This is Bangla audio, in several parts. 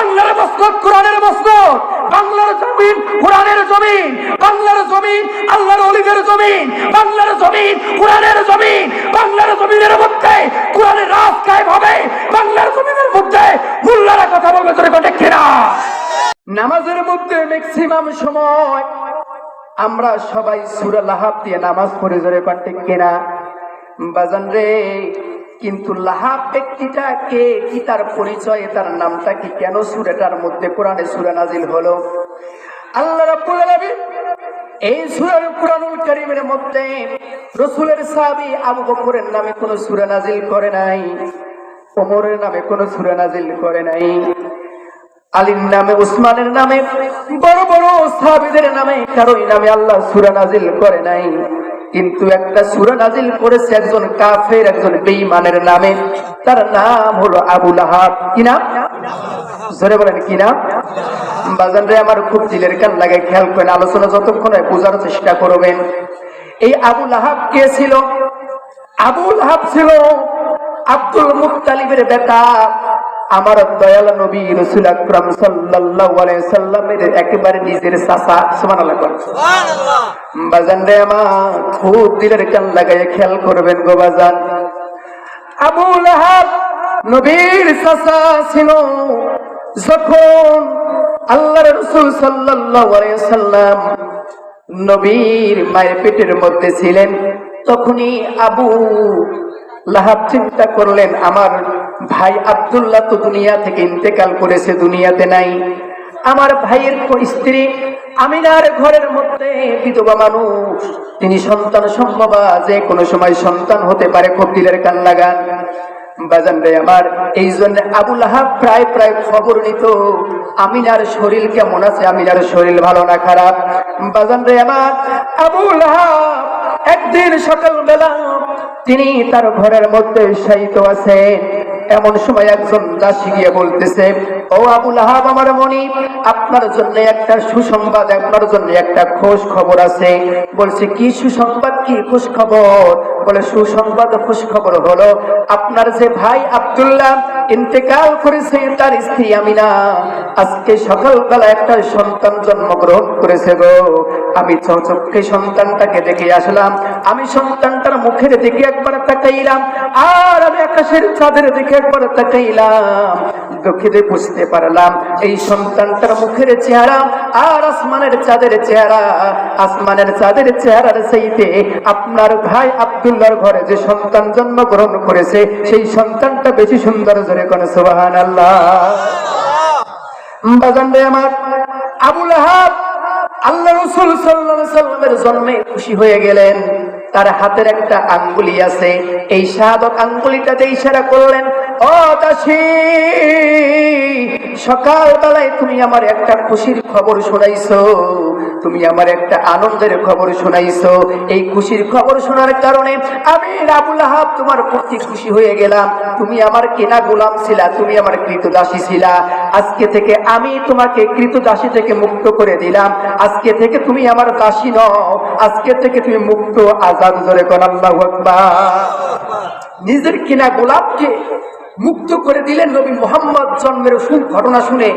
বাংলার মসনদ কোরআনের মসনদ বাংলার জমিন, কোরআনের জমিন, বাংলার জমিন, আল্লাহর অলিদের জমিন, বাংলার জমিন, কোরআনের জমিন, বাংলার জমিনের মধ্যে কোরআনের রাজ কায়েম হবে, বাংলার জমিনের মধ্যে মোল্লারা কথা বলবে তোর কথা কেনা? নামাজের মধ্যে ম্যাক্সিমাম সময়। আমরা সবাই সুরা লাহাব দিয়ে নামাজ পড়ে জোরে কণ্ঠে কেনা? বাজান রে কিন্তু লাহাব ব্যক্তিটা কে? কি তার পরিচয়? তার নামটা কি? কেন সুরাটার মধ্যে কোরআনে সুরা নাজিল হলো? আল্লাহ এই সুরার কোরআনুল কারীমের মধ্যে রসুলের সাহাবী আবু বকরের নামে কোনো সূরা নাজিল করে নাই, ওমরের নামে কোনো সূরা নাজিল করে নাই, আলীর নামে উসমানের নামে, বড় বড় সাহাবীদের নামে কারোই নামে আল্লাহ সূরা নাজিল করে নাই। কিন্তু একটা সূরা নাজিল করেছে একজন কাফের, একজন বেঈমানের নামে। তার নাম হলো আবু লাহাব। কি নাম? জোরে বলেন, কি নাম? বাজান রে, আমার খুব দিলের কান লাগে খেয়াল করেন, আলোচনা যতক্ষণ হয় বোঝার চেষ্টা করবেন। এই আবু লাহাব কে ছিল? আবুল লাহাব ছিল আব্দুল মুক্তালিবের বেটা। আমার দয়াল নবী রসুল আকরাম সাল্লাল্লাহু আলাইহি সাল্লামের একেবারে নিজের চাচা সুবহানাল্লাহ বলেন। বাজান রে আমার খুব দিলের কান লাগায় খেয়াল করবেন গো বাজান আবু লাহাব নবীর চাচা ছিল যখন আল্লাহর রসুল সাল্লাল্লাহু আলাইহি সাল্লাম নবীর মায়ের পেটের মধ্যে ছিলেন তখনই আবু লাহাব চিন্তা করলেন, আমার ভাই আব্দুল্লাহ তো দুনিয়া থেকে ইন্তেকাল করেছে, দুনিয়াতে নাই। আমার ভাইয়ের স্ত্রী আমিনার ঘরের মধ্যে বিধবা মানুষ। তিনি সন্তান সম্ভবা, যে কোনো সময় সন্তান হতে পারে খুব দিলের কান লাগান বাজান আমার, এই জন্য আবুল আহাব প্রায় প্রায় খবর নিত, আমিনার শরীর কেমন আছে? আমিনার শরীর ভালো না খারাপ? বাজান রে আমার আবুল আহাব একদিন সকালবেলা তিনি তার ঘরের মধ্যে শায়িত আছে। এমন সময় একজন দাসী গিয়ে বলতেছে, ও আবুল আহাব আমার মনি আপনার জন্য একটা সুসংবাদ, আপনার জন্য একটা খোঁজ খবর আছে। বলছে, কি সুসংবাদ? কি খোঁজ খবর বলে সুসংবাদ খোঁজ খবর হলো, আপনার যে ভাই আব্দুল্লাহ ইন্তেকাল করেছে, তার স্ত্রী আমিনা। আজকে সকালবেলা একটা সন্তান জন্মগ্রহণ করেছে গো। আমি চৌচক্ষে সন্তানটাকে দেখে আসলাম। আমি সন্তানটার মুখের দিকে একবার তাকাইলাম আর আমি আকাশের চাঁদের দিকে একবার তাকাইলাম। দুঃখিতে বুঝতে পারলাম, এই সন্তানটার মুখের চেহারা আর আসমানের চাঁদের চেহারা, আসমানের চাঁদের চেহারার সেইতে আপনার ভাই আব্দুল্লাহর ঘরে যে সন্তান জন্মগ্রহণ করেছে, সেই সন্তানটা বেশি সুন্দর জোরে কোন সুবাহান আল্লাহ আমার আবুল আহাব আল্লাহ রসুল সাল্লামের জন্মে খুশি হয়ে গেলেন। তার হাতের একটা আঙ্গুলি আছে। এই সাধক আঙ্গুলিটাতে ইশারা করলেন ও দাসী সকাল বেলায় তুমি আমার একটা খুশির খবর শোনাইছো। তুমি আমার একটা আনন্দের খবর শোনাইছো। এই খুশির খবর শোনার কারণে আমি আবুল আহাব তোমার প্রতি খুশি হয়ে গেলাম। তুমি আমার কেনা গোলাম ছিলা, তুমি আমার কৃত দাসী ছিলা। আজকে থেকে আমি তোমাকে কৃত দাসী থেকে মুক্ত করে দিলাম। আজকে থেকে তুমি আমার দাসী নও। আজকে থেকে তুমি মুক্ত আজাদ জোরে কর আল্লাহু আকবার। নিজের কিনা গোলাপকে মুক্ত করে দিলেন নবী মোহাম্মদ জন্মের ঘটনা শুনে।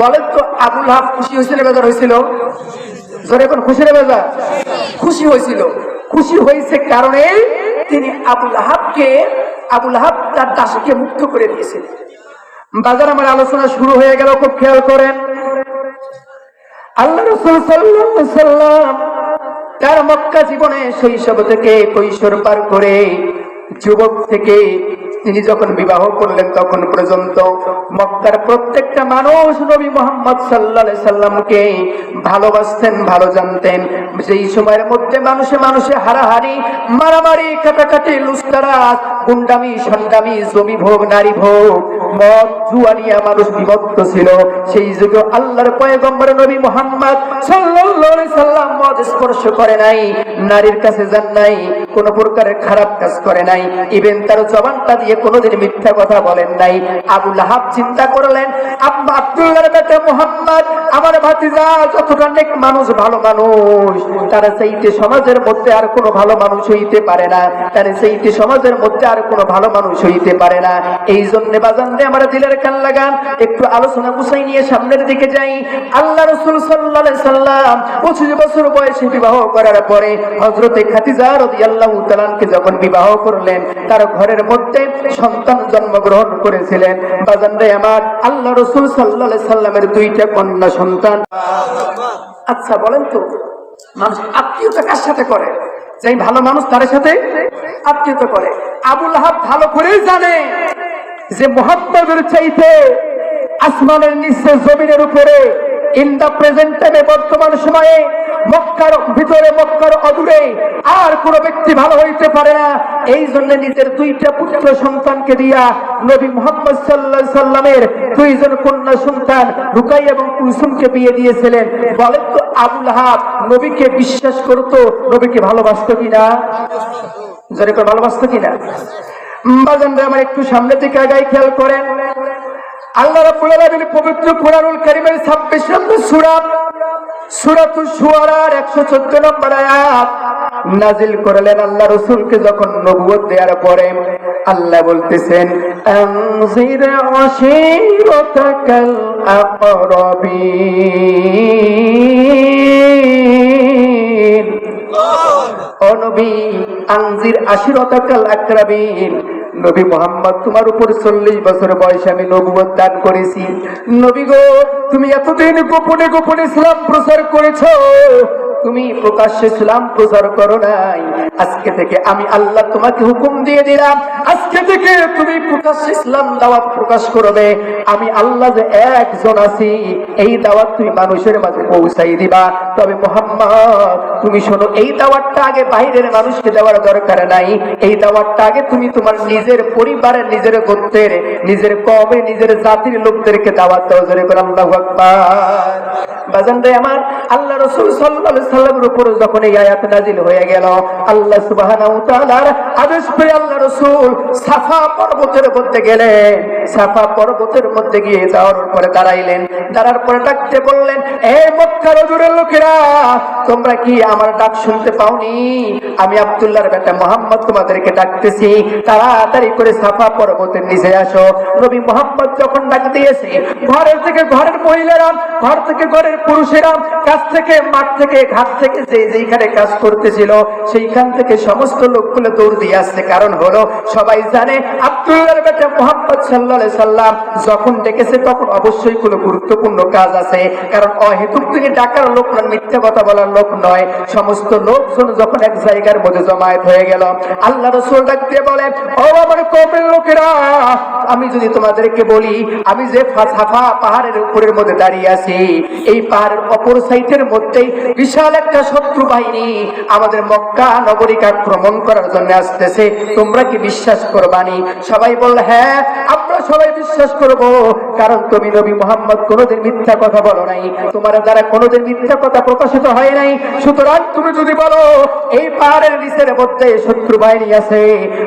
বলেন তো, আবুল হাফ খুশি হয়েছিল, বেজার হয়েছিল? জোরে এখন খুশি রে বেজার? খুশি হয়েছিল। খুশি হয়েছে কারণে তিনি আবুল হাবকে, আবুল হাব তার দাসীকে মুক্ত করে দিয়েছিলেন বাজার আমার আলোচনা শুরু হয়ে গেল, খুব খেয়াল করেন। আল্লাহ তার মক্কা জীবনে শৈশব থেকে কৈশোর পার করে যুবক থেকে তিনি যখন বিবাহ করলেন, তখন পর্যন্ত মক্কার প্রত্যেকটা মানুষ নবী মোহাম্মদ সাল্লাহ সাল্লামকে ভালোবাসতেন, ভালো জানতেন। যেই সময়ের মধ্যে মানুষে মানুষে হারাহারি, মারামারি, কাটাকাটি লুস্তারাজ গুন্ডামি, সন্ডামি জমি ভোগ নারী ভোগ মদ জুয়ানিয়া মানুষ বিভক্ত ছিল। সেই যুগে আল্লাহর পয়গম্বর নবী মোহাম্মদ আলাইহি সাল্লাম মদ স্পর্শ করে নাই, নারীর কাছে যান নাই কোনো প্রকারের খারাপ কাজ করে নাই। ইভেন তার জবানটা দিয়ে কোনোদিন মিথ্যা কথা বলেন নাই। আবু লাহাব চিন্তা করলেন মোহাম্মদ, আমার ভাতিজা যতটা নেক মানুষ, ভালো মানুষ। তারা সেইতে সমাজের মধ্যে আর কোনো ভালো মানুষ হইতে পারে না। তারা সেইতে সমাজের মধ্যে আর কোনো ভালো মানুষ হইতে পারে না। এই জন্য বাজান রে আমার দিলের কান লাগান, একটু আলোচনা গুছাই নিয়ে সামনের দিকে যাই। আল্লাহ রসুল সাল্লাহ সাল্লাম পঁচিশ বছর বয়সে বিবাহ করার পরে হজরতে খাতিজা রাদিয়াল্লাহু তাআলাকে যখন বিবাহ করলেন, তার ঘরের মধ্যে সন্তান জন্মগ্রহণ করেছিলেন। বাজান রে আমার আল্লাহ রসুল সাল্লাহ সাল্লামের দুইটা কন্যা সন্তান। আচ্ছা বলেন তো, মানুষ আত্মীয়তা কার সাথে করে? যে ভালো মানুষ তার সাথে আত্মীয়তা করে। আবুল হাব ভালো করেই জানে যে মোহাম্মদের চাইতে আসমানের নিচে জমিনের উপরে ইন দা প্রেজেন্ট টাইমে বর্তমান সময়ে মক্কার ভিতরে, মক্কার অদূরে আর কোন ব্যক্তি ভালো হইতে পারে না। এই জন্য নিজের দুইটা পুত্র সন্তানকে দিয়া নবী মোহাম্মদ সাল্লাহ সাল্লামের দুইজন কন্যা সন্তান রুকাই এবং কুলসুমকে বিয়ে দিয়েছিলেন। বলেন তো, আবুল হাব নবীকে বিশ্বাস করতো, নবীকে ভালোবাসতো কিনা? জোরে করে ভালোবাসতো কিনা? বাজানরা আমার একটু সামনে থেকে আগাই খেয়াল করেন। আল্লাহ রাব্বুল আলামিন পবিত্র কোরআনুল কারীমের 26 নম্বর সূরা সূরাতুল শুআরার 114 নম্বর আয়াত নাজিল করলেন আল্লাহ যখন নবুয়ত দেওয়ার পরে আল্লাহ বলতেছেন, আনজির আশীরাতাকাল আকরাবিন। ও আনজির আশিরতাকাল আকরাবিন। নবী মোহাম্মদ, তোমার উপর চল্লিশ বছর বয়সে আমি নবুবত দান করেছি। নবী গো, তুমি এতদিন গোপনে গোপনে ইসলাম প্রচার করেছ। তুমি প্রকাশ্যে ইসলাম প্রচার করো নাই। আজকে থেকে আমি আল্লাহ তোমাকে হুকুম দিয়ে দিলাম। আজকে থেকে তুমি প্রকাশ্যে ইসলাম দাওয়াত প্রকাশ করবে। আমি আল্লাহ যে একজন আছি, এই দাওয়াত তুমি মানুষের মাঝে পৌঁছাই দিবা। তবে মোহাম্মদ, তুমি শোনো, এই দাওয়াতটা আগে বাইরের মানুষকে দেওয়ার দরকার নাই। এই দাওয়াতটা আগে তুমি তোমার নিজের পরিবারের, নিজের গোত্রের, নিজের কবে নিজের জাতির লোকদেরকে দাওয়াত দাও। জোরে করে আল্লাহু বাজান রে আমার, আল্লাহ রাসূল আলাইহি সাল্লামের যখন এই আয়াত নাজিল হয়ে গেল, আল্লাহ আদেশ পেয়ে আল্লাহ সাফা পর্বতের মধ্যে সাফা পর্বতের মধ্যে গিয়ে যাওয়ার পরে দাঁড়াইলেন। দাঁড়ার পরে ডাকতে বললেন, এ মক্কার লোকেরা, তোমরা কি আমার ডাক শুনতে পাওনি? আমি আব্দুল্লাহর বেটা মোহাম্মদ তোমাদেরকে ডাকতেছি। তাড়াতাড়ি করে সাফা পর্বতের নিচে আসো। নবী মোহাম্মদ যখন ডাক দিয়েছে, ঘরের থেকে ঘরের মহিলারা, ঘর থেকে ঘরের পুরুষেরা কাছ থেকে মাঠ থেকে ঘাট থেকে যে যেইখানে কাজ করতেছিল, সেইখান থেকে সমস্ত লোকগুলো দৌড় দিয়ে আসছে। কারণ হলো, সবাই জানে আব্দুল্লাহর বেটা মোহাম্মদ সাল্লাহ সাল্লাম যখন ডেকেছে, তখন অবশ্যই কোনো গুরুত্বপূর্ণ কাজ আছে। কারণ অহেতুক তিনি ডাকার লোক নন, মিথ্যা কথা বলার লোক নয়। সমস্ত লোকজন যখন এক জায়গার মধ্যে জমায়েত হয়ে গেল, আল্লাহ রসুল ডাক দিয়ে বলে, ও আমার কমের লোকেরা, আমি যদি তোমাদেরকে বলি, আমি যে ফা- পাহাড়ের উপরের মধ্যে দাঁড়িয়ে আছি, এই পাহাড়ের অপর সাইডের মধ্যেই বিশাল একটা শত্রু বাহিনী আমাদের মক্কা নগরীকে আক্রমণ করার জন্য আসতেছে। তোমরা কি বিশ্বাস করবানি? সবাই বলল হ্যাঁ আমরা সবাই বিশ্বাস করব। কারণ তুমি নবী মোহাম্মদ কোনোদিন মিথ্যা কথা বলো নাই। তোমার দ্বারা কোনোদিন মিথ্যা কথা প্রকাশিত হয় নাই। সুতরাং তুমি যদি বলো, এই পাহাড়ের নিচের মধ্যে শত্রু বাহিনী আছে,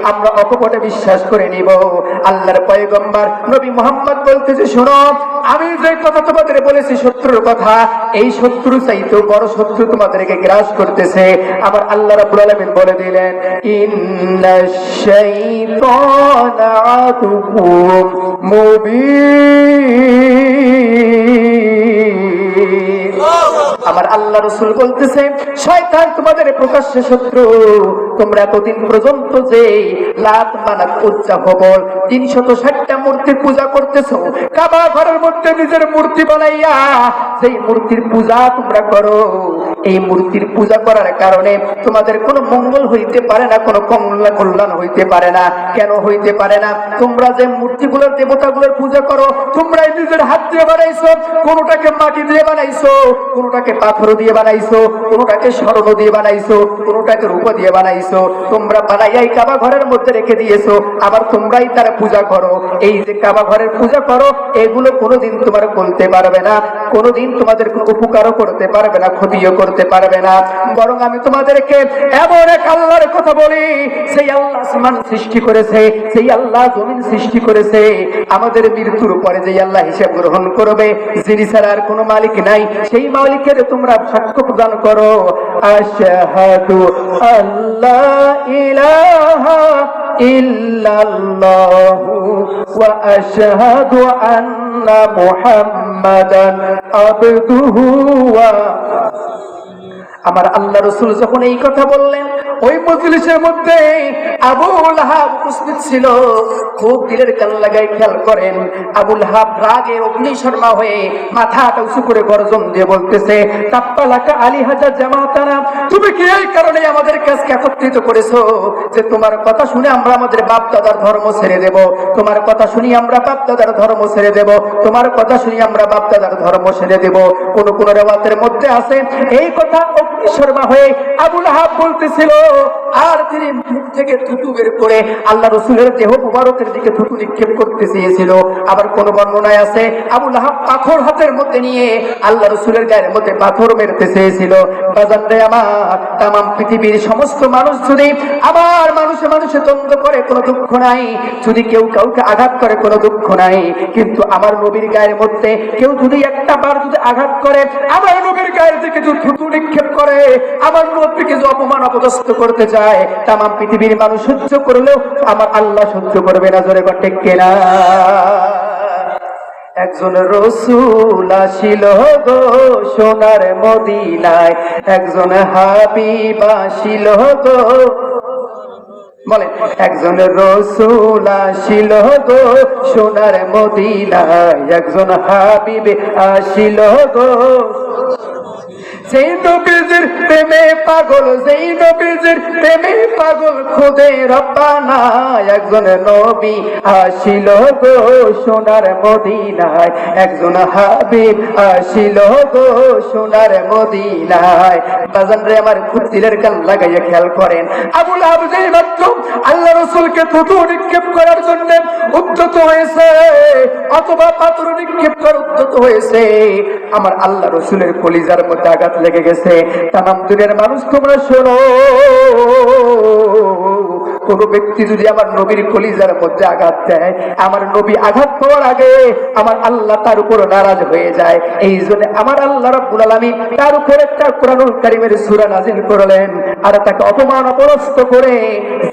আমরা অকপটে বিশ্বাস করে নিব। আল্লাহর পয়গম্বর নবী মোহাম্মদ বলতেছে শোনো, আমি যে কথা তোমাদের বলেছি শত্রুর কথা, এই শত্রু চাইতেও বড় শত্রু তোমাদেরকে গ্রাস করতেছে। আবার আল্লাহ রাব্বুল আলামিন বলে দিলেন ইন্নাশ শাইতানা আমার আল্লাহ রসুল বলতেছে, শয়তান, তোমাদের প্রকাশ্য শত্রু, তোমরা এতদিন পর্যন্ত যে লাত মানাত উচ্চা হবল তিনশত ষাটটা মূর্তির পূজা করতেছো, কাবা ঘরের মধ্যে নিজের মূর্তি বানাইয়া সেই মূর্তির পূজা তোমরা করো, এই মূর্তির পূজা করার কারণে তোমাদের কোনো মঙ্গল হইতে পারে না, কোনো কমলা কল্যাণ হইতে পারে না। কেন হইতে পারে না? তোমরা যে মূর্তিগুলোর দেবতাগুলোর পূজা করো, তোমরাই নিজের হাত দিয়ে বানাইছো, কোনোটাকে মাটি দিয়ে বানাইছো, কোনোটাকে পাথর দিয়ে বানাইছো কোনোটাকে স্বর্ণ দিয়ে বানাইছো কোনোটাকে রূপ দিয়ে বানাইছো, তোমরা বানাইয়াই কাবা ঘরের মধ্যে রেখে দিয়েছ, আবার তোমরাই তার পূজা করো। এই যে কাবা ঘরের পূজা করো, এগুলো কোনোদিন তোমার বলতে পারবে না, কোনোদিন তোমাদের কোনো উপকারও করতে পারবে না, ক্ষতিও করতে পারবে না। বরং আমি তোমাদেরকে এমন এক আল্লাহর কথা বলি, সেই আল্লাহ আসমান সৃষ্টি করেছে, সেই আল্লাহ জমিন সৃষ্টি করেছে। আমাদের মৃত্যুর পরে যে আল্লাহ হিসাব গ্রহণ করবে, যিনি ছাড়া আর কোনো মালিক নাই, সেই মালিকের তোমরা সাক্ষ্য প্রদান করো। আশহাদু আল্লাহ ইলাহা আন্না আমার আল্লাহ রসুল যখন এই কথা বললেন ওই মজলিসের মধ্যে আবুল হাব উপস্থিত ছিল। খুব দিলের কান লাগাই খেয়াল করেন আবুল হাব রাগে অগ্নি শর্মা হয়ে মাথাটা উঁচু করে গর্জন দিয়ে বলতেছে, তাপ্পালাকা আলী হাজার জামাতানা, তুমি কি এই কারণে আমাদের একত্রিত করেছ যে তোমার কথা শুনে আমরা আমাদের বাপ দাদার ধর্ম ছেড়ে দেব? তোমার কথা শুনি আমরা বাপ দাদার ধর্ম ছেড়ে দেব। তোমার কথা শুনি আমরা বাপ দাদার ধর্ম ছেড়ে দেব। কোন কোন রেওয়াতের মধ্যে আছে, এই কথা অগ্নি শর্মা হয়ে আবুল হাব বলতেছিল আর তিনি মুখ থেকে থুতু বের করে আল্লাহ রসুলের দেহ মুবারকের দিকে থুতু নিক্ষেপ করতে চেয়েছিল। আবার কোন বর্ণনায় আছে আবুল হাব পাথর হাতের মধ্যে নিয়ে আল্লাহ রসুলের গায়ের মধ্যে পাথর মেরতে চেয়েছিল। আমার পৃথিবীর সমস্ত মানুষ যদি আবার মানুষে মানুষে করে, কোনো দুঃখ নাই। যদি কেউ কাউকে আঘাত করে, কোনো দুঃখ নাই। কিন্তু আমার নবীর গায়ের মধ্যে কেউ যদি একটা বার যদি আঘাত করে, আমার নবীর গায়ের দিকে যদি থুতু নিক্ষেপ করে, আমার নবীকে যদি অপমান, অপদস্থ করতে চায় তাম পৃথিবীর মানুষ সহ্য করলেও আমার আল্লাহ সহ্য করবে না, জোরে কটে কেনা? একজন রসুল আসিল গো সোনার মদিনায়, একজন হাবিব আসিল গো। বলে একজন রসুল আসিল গো সোনার মদিনায়, একজন হাবিব আসিল গো। সেই নবীজির প্রেমে পাগল সেই নবীজির প্রেমে পাগল, খুদে একজন নবী আসিল গো সোনার মদিনায়। একজন হাবিব আসিল গো সোনার মদিনায়। বাজান রে, আমার গান লাগাইয়া খেয়াল করেন। আবুল আবু যেই মাত্র আল্লাহ রসুলকে থুতু নিক্ষেপ করার জন্য উদ্যত হয়েছে, অথবা পাথর নিক্ষেপ করার উদ্যত হয়েছে, আমার আল্লাহ রসুলের কলিজার মধ্যে আঘাত লেগে গেছে। তামাম দুনিয়ার মানুষ তোমরা শোনো। কোন ব্যক্তি যদি আমার নবীর কলিজার মধ্যে আঘাত দেয়, আমার নবী আঘাত পাওয়ার আগে আমার আল্লাহ তার উপর নারাজ হয়ে যায়। এই জন্য আমার আল্লাহ রাব্বুল আলামিন তার উপর একটা কোরআনুল কারীমের সূরা নাজিল করলেন আর তাকে অপমান অপরস্ত করে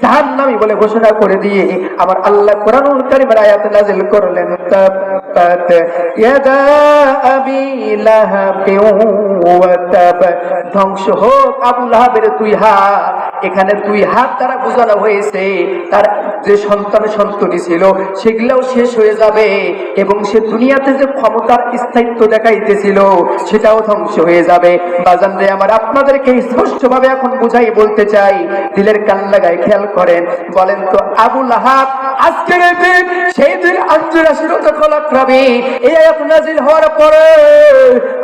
জাহান্নামী বলে ঘোষণা করে দিয়ে আমার আল্লাহ কোরআনুল কারীমের আয়াত নাজিল করলেন। ধ্বংস হোক আবু লাহাবের দুই হাত। এখানে দুই হাত দ্বারা বোঝানো হয়েছে তার যে সন্তান সন্ততি ছিল, সেগুলাও শেষ হয়ে যাবে এবং সে দুনিয়াতে যে ক্ষমতার স্থায়িত্ব দেখাইতেছিল, সেটাও ধ্বংস হয়ে যাবে। বাজান রে, আমার আপনাদেরকে স্পষ্ট ভাবে এখন বুঝাই বলতে চাই, দিলের কান লাগায় খেয়াল করেন, বলেন তো, আবু লাহাব, আজকের দিন, সেই দিন কলাক রবি এই আয়াত নাজিল হওয়ার পরে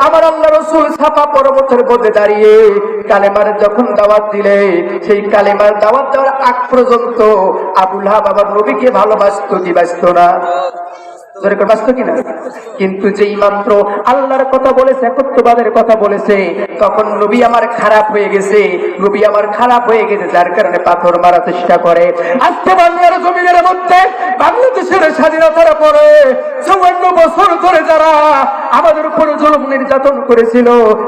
আমার আল্লাহ রসুল ছাপা পর্বতের মধ্যে দাঁড়িয়ে কালেমার যখন দাওয়াত দিলে, সেই কালেমার দাওয়াত দেওয়ার আগ পর্যন্ত আবুল হাব আবার নবীকে ভালোবাসত কি না। কিনা? কিন্তু যেই মাত্র আল্লাহর কথা বলেছে কথা বলেছে, তখন নবী আমার খারাপ হয়ে গেছে, নবী আমার খারাপ হয়ে গেছে, যার কারণে পাথর মারার চেষ্টা করে। আজকে বাংলার মধ্যে, বাংলাদেশের স্বাধীনতার পরে বছর ধরে যারা আমাদের উপর নির্যাতন করেছিল,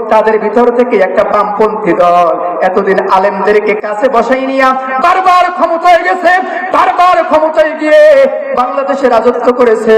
তাদের ভিতর থেকে একটা বামপন্থী দল এতদিন আলেমদেরকে কাছে বসাই নিয়া বারবার ক্ষমতায় গেছে, বারবার ক্ষমতায় গিয়ে বাংলাদেশে রাজত্ব করেছে।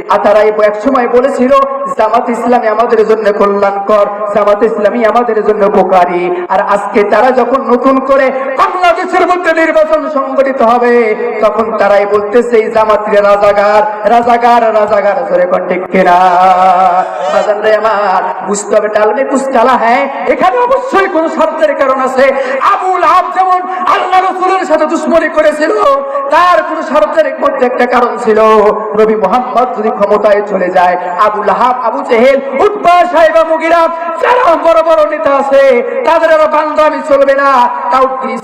আর তারা এক সময় বলেছিল, জামাত ইসলামী আমাদের জন্য কল্যাণকর, জামাত ইসলামী আমাদের জন্য উপকারী। আর আজকে তারা যখন নতুন করে বাংলাদেশের মধ্যে নির্বাচন সংগঠিত হবে, তখন তারাই বলতেছে, এই জামাতির রাজাগার রাজাগার রাজাগার ধরে কন্টেক বাজান রে আমার, বুঝতে হবে হ্যাঁ? এখানে অবশ্যই কারণ আছে। আবুল আব যেমন সাথে করেছিল, তার কোন স্বার্থের মধ্যে একটা কারণ ছিল, নবী মোহাম্মদ যদি ক্ষমতায় চলে যায়। আবু লাহাব, আবু জেহেল উৎপা সাহেবা মুগিরা যারা বড় বড় নেতা আছে, তাদের বান্দামি চলবে না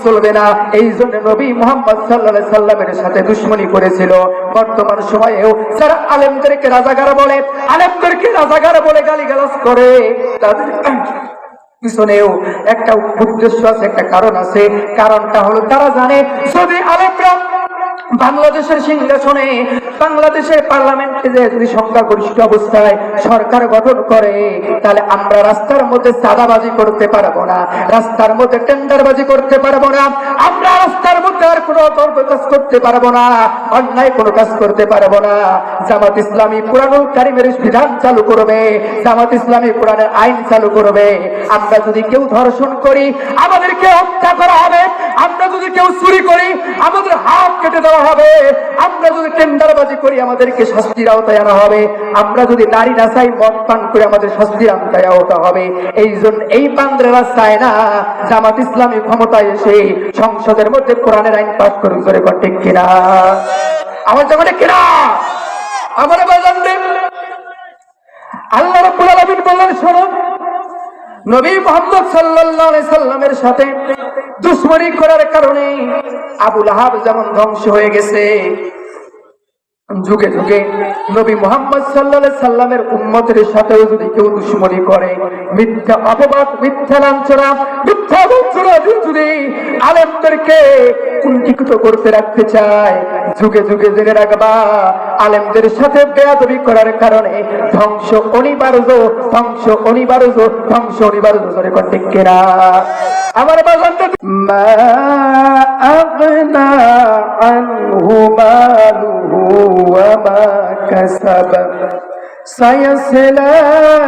চলবে না। এই জন্য নবী মোহাম্মদ সাল্লাহ সাল্লামের সাথে দুশ্মনী করেছিল। বর্তমান সময়েও যারা আলেমদেরকে রাজাগার বলে, আলেমদেরকে রাজাগার বলে গালিগালাজ করে, তাদের পিছনেও একটা উদ্দেশ্য আছে, একটা কারণ আছে। কারণটা হলো, তারা জানে, যদি আলেমরা বাংলাদেশের সিংহাসনে, বাংলাদেশের পার্লামেন্টে যে যদি সংখ্যাগরিষ্ঠ অবস্থায় সরকার গঠন করে, তাহলে আমরা রাস্তার মধ্যে চাঁদাবাজি করতে পারব না, রাস্তার মধ্যে টেন্ডারবাজি করতে পারব না, আমরা রাস্তার মধ্যে আর কোনো অতর্ক কাজ করতে পারব না, অন্যায় কোনো কাজ করতে পারব না। জামাত ইসলামী পুরানুল কারিমের বিধান চালু করবে, জামাত ইসলামী কোরআনের আইন চালু করবে। আমরা যদি কেউ ধর্ষণ করি, আমাদেরকে হত্যা করা হবে আমরা যদি কেউ চুরি করি আমাদের হাত কেটে দেওয়া হবে। আমরা যদি টেন্ডারবাজি করি, আমাদেরকে শাস্তির আওতায় আনা হবে। আমরা যদি নারী নাচাই মদ পান করে, আমাদের শাস্তির আওতায় আওতা হবে। এই জন্য এই বান্দ্রেরা চায় না, জামাত ইসলামী ক্ষমতায় এসে সংসদের মধ্যে কোরআনের আইন পাস করুন করে ঠিক কিনা? আমার জামানে কিনা? আমার বাজান আল্লাহ রাব্বুল আলামিন বললেন, শোনো নবী মোহাম্মদ সাল্লাল্লাহু সাল্লামের সাথে দুশ্মনী করার কারণে আবু লাহাব যেমন ধ্বংস হয়ে গেছে। যুগে যুগে নবী মোহাম্মদ সাল্লাহ সাল্লামের উম্মতের সাথেও যদি কেউ দুশ্মনী করে, মিথ্যা অপবাদ, মিথ্যা লাঞ্ছনা মিথ্যা লাঞ্ছনা যদি আলেমদেরকে কুণ্ঠিত করতে রাখতে চায় যুগে যুগে জেনে রাখবা আলেমদের সাথে বেয়াদবি করার কারণে ধ্বংস অনিবার্য ধ্বংস অনিবার্য ধ্বংস অনিবার্য ধরে ঠিক কিনা আমার বাজানটা মা আগনা আনহু মালুহু ওয়া মা কাসাব سيصلى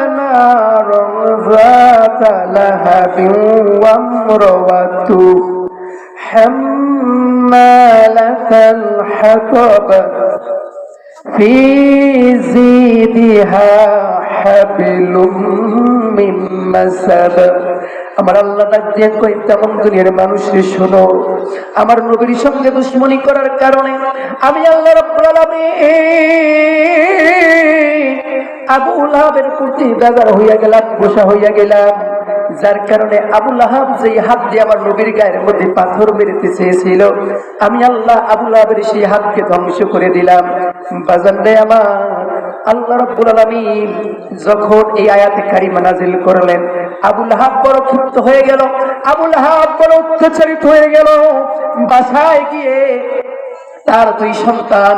نارا ذات لهب وامرأته حمالة الحطب في زيدها حبل من مسد আমার আল্লাহ ডাক দিয়ে কই তেমন দুনিয়ার মানুষের শোনো আমার নবীর সঙ্গে দুশ্মনী করার কারণে আমি আল্লাহ রাব্বুল আলামিন আবু লাহাবের প্রতি বেজার হইয়া গেলাম গোসা হইয়া গেলাম যার কারণে আবু লাহাব যেই হাত দিয়ে আমার নবীর গায়ের মধ্যে পাথর মেরেতে চেয়েছিল, আমি আল্লাহ আবু লাহাবের সেই হাতকে ধ্বংস করে দিলাম। বাজান রে আমার, আল্লাহ রাব্বুল আলামিন যখন এই আয়াতে কারিমা নাজিল করলেন আবুল লাহাব বড় ক্ষিপ্ত হয়ে গেল আবুল লাহাব বড় অত্যাচারিত হয়ে গেল। বাসায় গিয়ে তার দুই সন্তান,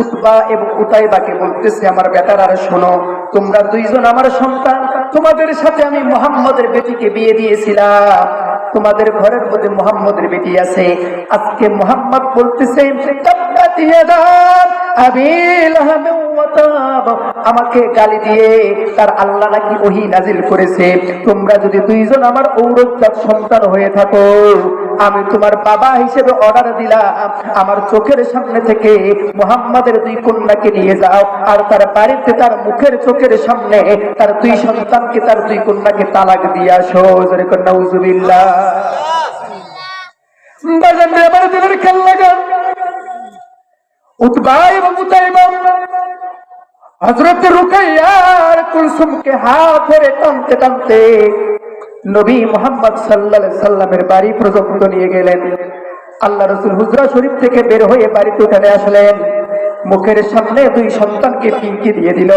উতবা এবং উতাইবাকে বলতেছে, আমার বেটার আর শোনো, তোমরা দুইজন আমার সন্তান, তোমাদের সাথে আমি মোহাম্মদের বেটিকে বিয়ে দিয়েছিলাম তোমাদের ঘরের মধ্যে মোহাম্মদের বেটি আছে আজকে মোহাম্মদ বলতেছে। আমাকে গালি দিয়ে তার আল্লাহ নাকি ওহি নাজিল করেছে তোমরা যদি দুইজন আমার ঔরজাত সন্তান হয়ে থাকো আমি তোমার বাবা হিসেবে অর্ডার দিলাম। আমার চোখের সামনে থেকে মোহাম্মদের দুই কন্যাকে নিয়ে যাও। আর তার বাড়িতে তার মুখের চোখের সামনে তার দুই সন্তানকে, তার দুই কন্যাকে তালাক দিয়ে আসো। জোরে কন্যা কুলসুমকে হাত ধরে টানতে টানতে নবী মোহাম্মদ সাল্লা সাল্লামের বাড়ি পর্যন্ত নিয়ে গেলেন। আল্লাহ রসুল হুজরা শরীফ থেকে বের হয়ে বাড়িতে উঠানে আসলেন। মুখের সামনে দুই সন্তানকে পিঙ্কি দিয়ে দিল।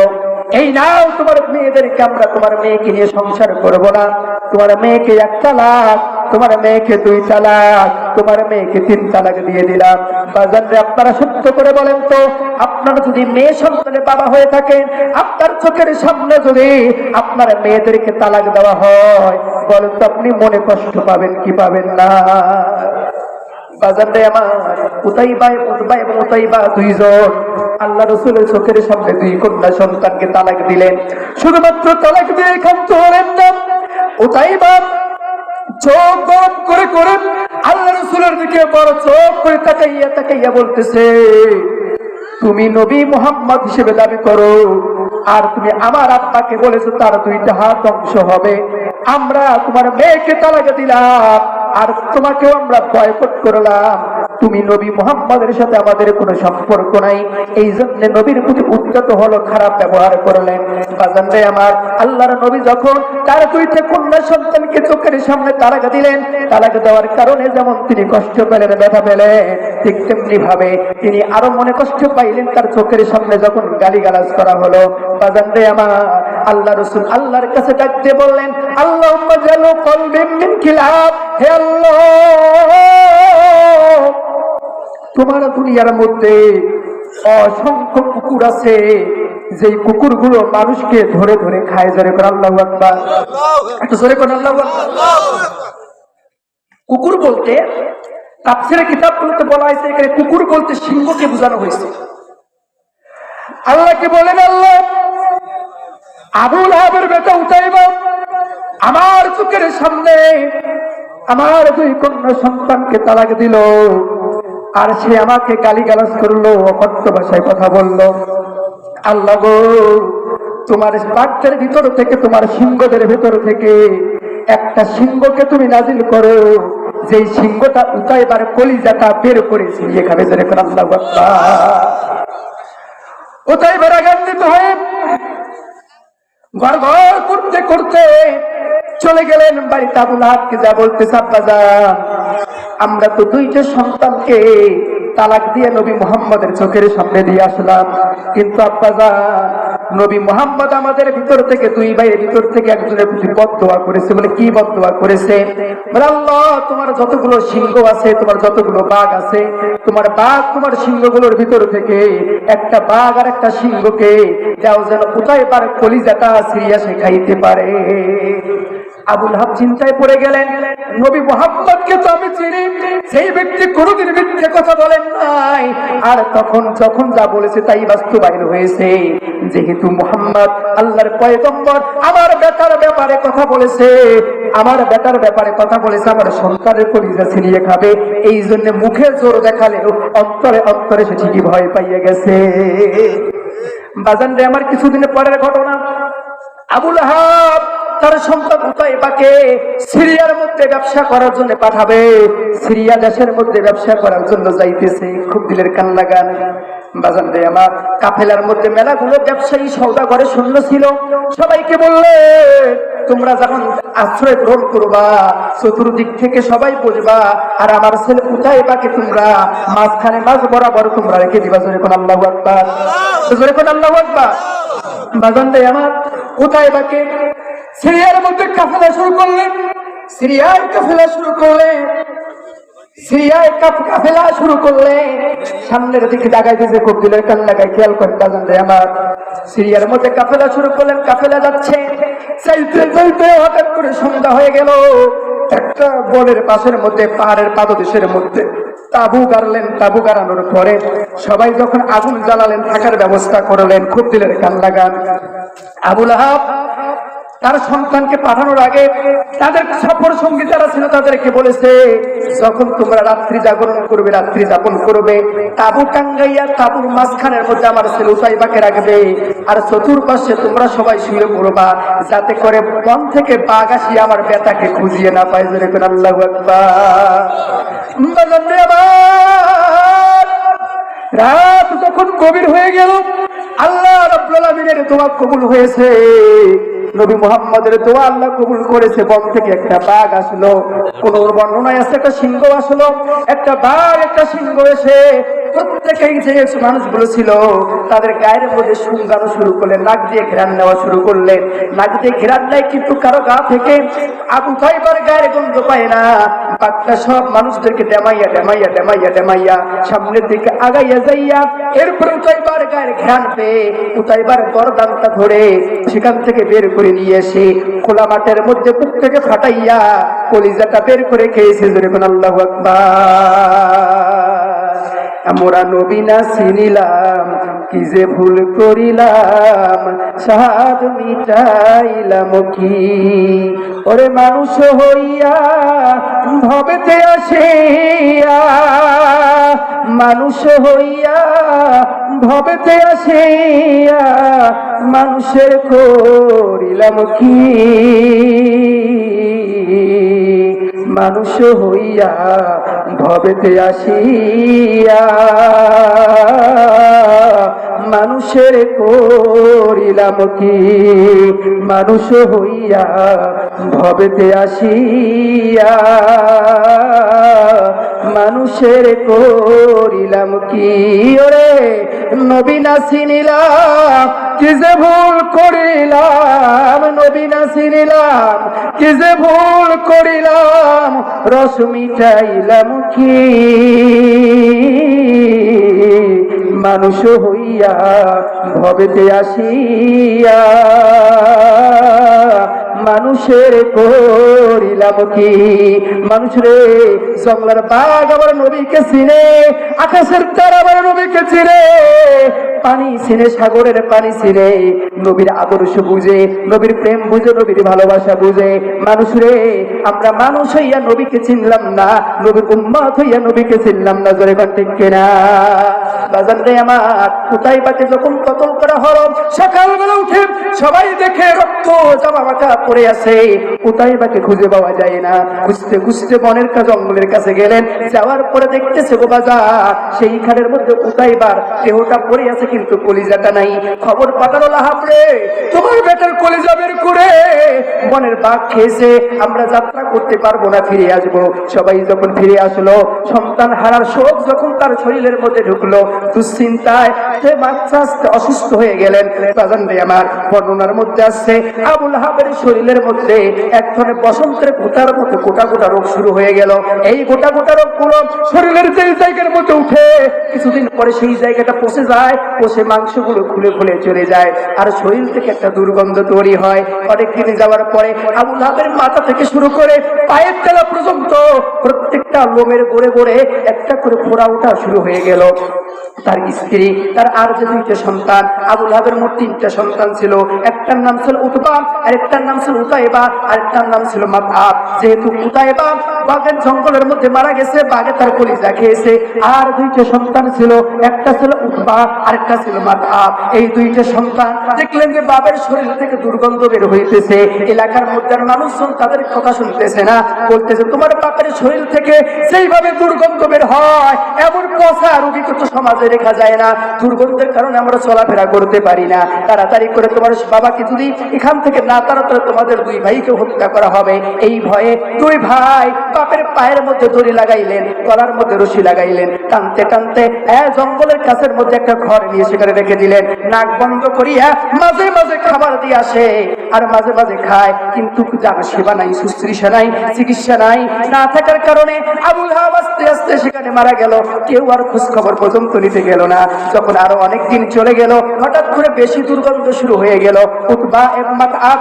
এই নাও তোমার মেয়েদেরকে, আমরা তোমার মেয়েকে নিয়ে সংসার করব না। তোমার মেয়েকে এক তালাক, তোমার মেয়েকে দুই তালাক, তোমার মেয়েকে তিন তালাক দিয়ে দিলাম। বাজারে আপনারা সত্য করে বলেন তো, আপনারা যদি মেয়ে সন্তানের বাবা হয়ে থাকেন, আপনার চোখের সামনে যদি আপনার মেয়েদেরকে তালাক দেওয়া হয়, বলেন তো আপনি মনে কষ্ট পাবেন কি পাবেন না? বাজারে আমার উতবা এবং উতাইবা দুইজন। আল্লাহ রসুলের চোখের সামনে দুই কন্যা সন্তানকে তালাক দিলেন। শুধুমাত্র তালাক দিয়ে ক্ষান্ত হলেন না, উতাইবা চোখ গরম করে আল্লাহ রসুলের দিকে বড় চোখ করে তাকাইয়া তাকাইয়া বলতেছে, তুমি নবী মোহাম্মদ হিসেবে দাবি করো, আর তুমি আমার আব্বাকে বলেছ তার দুইটা হাত ধ্বংস হবে। আমরা তোমার মেয়েকে তালাকে দিলাম। আর তোমাকেও আমরা বয়কট করলাম। তুমি নবী মোহাম্মদের সাথে আমাদের কোনো সম্পর্ক নাই। এই জন্য নবীর প্রতি উদ্যত হলো, খারাপ ব্যবহার করলেন। বাজান রে আমার, আল্লাহর নবী যখন তার দুইটা কন্যা সন্তানকে চোখের সামনে তালাক দিলেন, তালাক দেওয়ার কারণে যেমন তিনি কষ্ট পেলেন, ব্যথা পেলেন, ঠিক তেমনি ভাবে তিনি আরও মনে কষ্ট পাইলেন তার চোখের সামনে যখন গালিগালাজ করা হলো। বাজান রে আমার, আল্লাহ রসুল আল্লাহর কাছে ডাকতে বললেন, আল্লাহ তোমার দুনিয়ার মধ্যে অসংখ্য কুকুর আছে, যেই কুকুরগুলো মানুষকে ধরে ধরে খায়। জোরে করে আল্লাহ জোরে করে আল্লাহ কুকুর বলতে তাপসিরের কিতাবগুলোতে বলা হয়েছে, এখানে কুকুর বলতে সিংহকে বোঝানো হয়েছে। আল্লাহকে বলেন, আল্লাহ, আবুল আবের বেটা উঠাইবা আমার চোখের সামনে আমার দুই কন্যা সন্তানকে তালাক দিল। আর সে আমাকে গালিগালাজ করল, অকথ্য ভাষায় কথা বলল। আল্লাহ গো, তোমার বাক্যের ভিতর থেকে, তোমার সিংহদের ভিতর থেকে একটা সিংহকে তুমি নাজিল করো। যেই সিংহটা উতাইবার কলিজাটা বের করেছি, এখানে যেরকম আল্লাহ আকবার। উতাইবার আগান্বিত হয়ে। ঘর ঘর করতে করতে চলে গেলেন বাড়িতে আবুল হাতকে যা বলতে সাব্বাজা আমরা তো দুইটা সন্তানকে তালাক দিয়ে নবী মোহাম্মদের চোখের সামনে দিয়ে আসলাম। কিন্তু আব্বাজা নবী মোহাম্মদ আমাদের ভিতর থেকে, দুই ভাইয়ের ভিতর থেকে একজনের প্রতি বদোয়া করেছে। বলে কি বদোয়া করেছে? তোমার যতগুলো সিংহ আছে, তোমার যতগুলো বাঘ আছে, তোমার বাঘ তোমার সিংহগুলোর ভিতর থেকে একটা বাঘ আর একটা সিংহকে দেও যেন কোথায় পারে কলিজাটা সিরিয়া সে খাইতে পারে। আবুল হাব চিন্তায় পড়ে গেলেন। নবী মোহাম্মদকে তো আমি চিনি। সেই ব্যক্তি কোনোদিন মিথ্যে কথা বলেন নাই। আর তখন যখন যা বলেছে তাই বাস্তবায়ন হয়েছে। যেহেতু মোহাম্মদ আল্লাহর পয়গম্বর, আমার বেটার ব্যাপারে কথা বলেছে। আমার বেটার ব্যাপারে কথা বলেছে, আমার সন্তানের কলিজা ছিনিয়ে খাবে। এই জন্য মুখে জোর দেখালেও অন্তরে অন্তরে সে ঠিকই ভয় পাইয়ে গেছে। বাজান রে, আমার কিছুদিনের পরের ঘটনা। আবুল হাব তার সন্তান উতাইবাকে সিরিয়ার মধ্যে ব্যবসা করার জন্য পাঠাবে। সিরিয়া দেশের মধ্যে ব্যবসা করার জন্য যাইতেছে। খুব দিলের কান লাগান বাজান রে আমার কাফেলার মধ্যে মেলাগুলো ব্যবসায়ী সৌদাগরে শূন্য ছিল। সবাইকে বললে, তোমরা যখন আশ্রয় গ্রহণ করবা, চতুর্দিক থেকে সবাই বুঝবা আর আমার ছেলে উতাইবাকে তোমরা? মাঝখানে মাঝ বরাবর তোমরা রেখে দিবা জোরে কোন আল্লাহ আকবার। জোরে কোন আল্লাহ আকবার। বাজান রে আমার, কোথায় বাকে? সিরিয়ার মধ্যে কাফেলা শুরু করলেন সিরিয়ায় কাফেলা শুরু করলেন সন্ধ্যা হয়ে গেল। একটা পাশের মধ্যে, পাহাড়ের পাদদেশের মধ্যে তাবু গাড়লেন। তাবু গাড়ানোর পরে সবাই যখন আগুন জ্বালালেন, থাকার ব্যবস্থা করলেন খুব দিলের কান লাগান আবুল আহাব তার সন্তানকে পাঠানোর আগে তাদের সফর সঙ্গী যারা ছিল তাদেরকে বলেছে, যখন তোমরা রাত্রি জাগরণ করবে, রাত্রি যাপন করবে, তাবু টাঙ্গাইয়া তাবুর মাঝখানের মধ্যে আমার ছেলে উতাইবাকে রাখবে। আর চতুর্পাশে তোমরা সবাই শুয়ে পড়বা, যাতে করে বন থেকে বাঘ আসি আমার বেটাকে খুঁজিয়ে না পায়। জোরে করে আল্লাহ রাত যখন কবির হয়ে গেল, আল্লাহ আলামিনের দোয়া কবুল হয়েছে। নবী মোহাম্মদের দোয়া আল্লাহ কবুল করেছে, বন থেকে একটা বাঘ আসলো, কোন বর্ণনায় আছে, একটা সিংহ আসলো, একটা বাঘ, একটা সিংহ এসে প্রত্যেকেই যে মানুষগুলো ছিল তাদের গায়ের মধ্যে শুরু করলেন, নাক দিয়ে ঘেরান নেওয়া শুরু করলেন। নাক দিয়ে ঘেরান নেয় কিন্তু কারও গা থেকে গায়ের গন্ধ পায় না। বাঘটা সব মানুষদেরকে ডেমাইয়া ডেমাইয়া ডেমাইয়া ডেমাইয়া সামনের দিকে আগাইয়া যাইয়া এরপরে গায়ের ঘ্রাণ পেয়ে উতাইবার গরদানটা ধরে সেখান থেকে বের করে নিয়ে এসে খোলা মাঠের মধ্যে বুক থেকে ফাটাইয়া কলিজাটা বের করে খেয়েছে। জোরে কোন আল্লাহু আকবার। আমরা নবীনা চিনিলাম, কি যে ভুল করিলাম সাহাদ মিটাইলাম কি? ওরে মানুষ হইয়া ভবেতে আসিয়া, মানুষ হইয়া ভবেতে আসিয়া, মানুষের করিলাম কি? মানুষ হইয়া ভবেতে আসিয়া মানুষের করিলাম কি? মানুষ হইয়া ভবেতে আসিয়া মানুষের করিলাম কি? ওরে নবীনা চিনিলাম কি যে ভুল করিলাম? নবীনা চিনিলাম কি যে ভুল করিলাম? রস মিটাইলাম কি? মানুষ হইয়া ভবেতে আসিয়া, মানুষের করিলাম কি? মানুষ রে, জঙ্গলার বাঘ আবার নবীকে চিনে, আকাশের তার আবার নবীকে চিনে পানি চিনে সাগরের পানি চিনে নবীর আদর্শ বুঝে, নবীর প্রেম বুঝে, নবীর ভালোবাসা বুঝে। মানুষ রে, আমরা মানুষ হইয়া নবীকে চিনলাম না। নবীর উম্মাত হইয়া নবীকে চিনলাম না, জোরে ঠিক কিনা? রে আমার, কোথায় যখন কতল করা সকালবেলা উঠে সবাই দেখে রক্ত জামা পড়ে আছে। কোথায় বাকে খুঁজে পাওয়া যায় না। খুঁজতে খুঁজতে বনের কা জঙ্গলের কাছে গেলেন। যাওয়ার পরে দেখতেছে গো বাজার, সেইখানের মধ্যে কোথায় বার দেহটা পড়ে আছে কিন্তু কলিজাটা নাই। খবর পাঠালো লাহাবরে তোমার বেটার কলিজা বের করে বনের বাঘ খেয়েছে। আমরা যাত্রা করতে পারব না, ফিরে আসব। সবাই যখন ফিরে আসলো, সন্তান হারার শোক যখন তার শরীরের মধ্যে ঢুকলো, দুশ্চিন্তায় সে বাচ্চা আস্তে অসুস্থ হয়ে গেলেন। বাজান রে আমার, বর্ণনার মধ্যে আসছে আবুল হাবের শরীরের মধ্যে এক ধরনের বসন্তের গোটার মতো গোটা গোটা রোগ শুরু হয়ে গেল। এই গোটা গোটা রোগগুলো শরীরের যে জায়গার মধ্যে উঠে, কিছুদিন পরে সেই জায়গাটা পচে যায় পচে মাংসগুলো খুলে খুলে চলে যায়। আর শরীর থেকে একটা দুর্গন্ধ তৈরি হয়। অনেকদিন যাওয়ার পরে আবুল হাবের মাথা থেকে শুরু করে পায়ের তেলা পর্যন্ত প্রত্যেকটা লোমের গড়ে গড়ে একটা করে ফোড়া ওঠা শুরু হয়ে গেল। তার স্ত্রী, তার আর যে দুইটা সন্তান আবুল হাবের মোট তিনটা সন্তান ছিল। একটার নাম ছিল উতবা, আরেকটার নাম ছিল উতাইবা, আরেকটার নাম ছিল মাতাব যেহেতু উতাইবা বাঘের জঙ্গলের মধ্যে মারা গেছে, বাঘে তার কলিজা খেয়েছে। আর দুইটা সন্তান ছিল, একটা ছিল উতবা, আরেকটা ছিল মাতাব এই দুইটা সন্তান দেখলেন যে বাবের শরীর থেকে দুর্গন্ধ বের হইতেছে। এলাকার মধ্যে মানুষজন তাদের কথা শুনতেছে না। বলতেছে, তোমার বাপের শরীর থেকে সেইভাবে দুর্গন্ধ বের হয়, এমন পচা রোগী তো সমাজে রেখা যায় না। দুর্গন্ধের কারণে আমরা চলাফেরা করতে পারি না। তাড়াতাড়ি করে তোমার বাবাকে যদি এখান থেকে না তাড়াতাড়ি তোমাদের দুই ভাইকে হত্যা করা হবে। এই ভয়ে দুই ভাই বাপের পায়ের মধ্যে দড়ি লাগাইলেন, গলার মধ্যে রশি লাগাইলেন। টানতে টানতে জঙ্গলের কাছের মধ্যে একটা ঘর নিয়ে সেখানে রেখে দিলেন। নাক বন্ধ করিয়া মাঝে মাঝে খাবার দিয়ে আসে আর মাঝে মাঝে খায়, কিন্তু যার সেবা নাই, শুশ্রূষা নাই, চিকিৎসা নাই। না থাকার কারণে আবুল হাব আস্তে আস্তে সেখানে মারা গেল। কেউ আর খোঁজ খবর পর্যন্ত নিতে গেল না। যখন আরও অনেক দিন চলে গেল, হঠাৎ করে বেশি দুর্গন্ধ শুরু হয়ে গেল। উতবা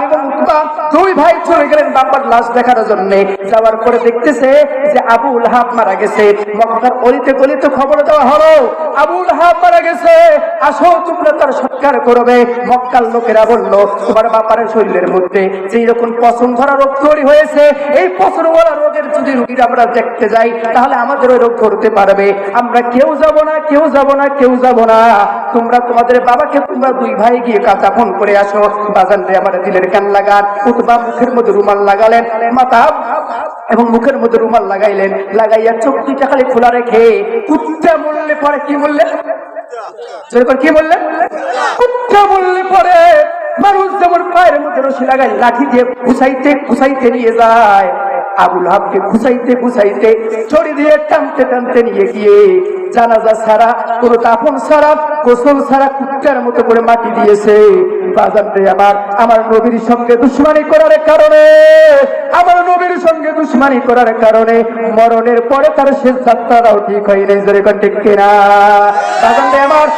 এবং উতবা দুই ভাই চলে গেলেন বাবার লাশ দেখার জন্য। যাওয়ার পরে দেখতেছে যে আবুল হাব মারা গেছে। মক্কার অলিতে গলিতে খবর দেওয়া হলো, আবুল হাব মারা গেছে। আসো তোমরা তার সৎকার করবে। লোকেরা তোমার বাবার শরীরের মধ্যে যেই রকম রোগ তৈরি হয়েছে, এই রোগের যদি রুগীর আমরা দেখতে যাই, তাহলে আমাদের ওই রোগ ধরতে পারবে। আমরা কেউ যাব না, কেউ যাব না, কেউ যাব না। তোমরা তোমাদের বাবাকে তোমরা দুই ভাই গিয়ে কাঁচা ফোন করে আসো। আমার দিলের কান লাগান। মুখের মধ্যে রুমাল লাগালেন। মাথা এবং মুখের মধ্যে রুমাল লাগাইলেন। লাগাইয়া চোখ দুইটা খালি খোলা রেখে, কুত্তা বললে পরে কি বললেন এরপর কি বললেন কুত্তা বললে পরে, মানুষ যেমন পায়ের মধ্যে রশি লাগায়, লাঠি দিয়ে ঘুষাইতে ঘুষাইতে নিয়ে যায়। আবুল হাবকে ঘুষাইতে ঘুষাইতে ছড়ি দিয়ে টানতে টানতে নিয়ে গিয়ে জানাজা ছাড়া, কোনো দাফন ছাড়া, গোসল ছাড়া কুত্তার মতো করে মাটি দিয়েছে। আমার নবীর সঙ্গে দুশ্মনী করার কারণে, আমার নবীর সঙ্গে দুশ্মনী করার কারণে মরণের পরে তার শেষ যাত্রাটাও ঠিক হয়নি, জোরে কন্টেক কিনা? আমার